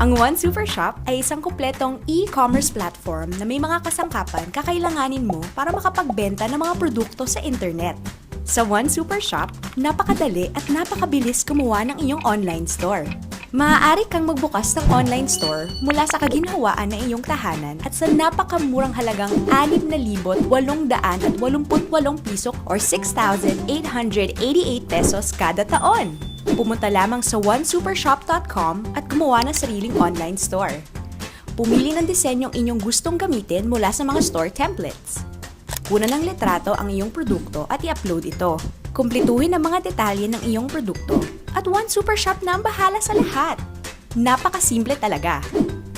Ang One Super Shop ay isang kumpletong e-commerce platform na may mga kasangkapan kakailanganin mo para makapagbenta ng mga produkto sa internet. Sa One Super Shop, napakadali at napakabilis gumawa ng iyong online store. Maaari kang magbukas ng online store mula sa kaginhawaan ng iyong tahanan at sa napakamurang halagang 6,888 piso or 6,888 pesos kada taon. Pumunta lamang sa onesupershop.com at gumawa ng sariling online store. Pumili ng disenyong inyong gustong gamitin mula sa mga store templates. Una ng litrato ang iyong produkto at i-upload ito. Kumpletuhin ang mga detalye ng iyong produkto at One Super Shop na ang bahala sa lahat. Napakasimple talaga.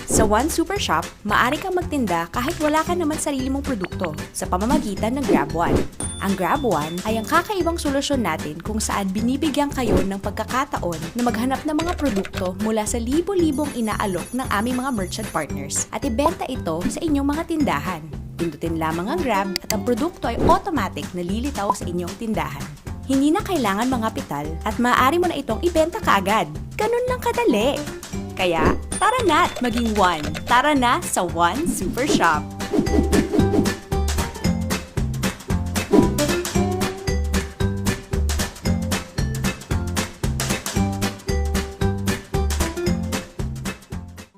Sa One Super Shop, maaari kang magtinda kahit wala ka naman sarili mong produkto sa pamamagitan ng Grab One. Ang Grab One ay ang kakaibang solusyon natin kung saan binibigyan kayo ng pagkakataon na maghanap ng mga produkto mula sa libo-libong inaalok ng aming mga merchant partners at ibenta ito sa inyong mga tindahan. Pindutin lamang ang Grab at ang produkto ay automatic na lilitaw sa inyong tindahan. Hindi na kailangan mga pital at maaari mo na itong ibenta kaagad. Ganun lang kadali. Kaya, tara na maging one. Tara na sa One Super Shop.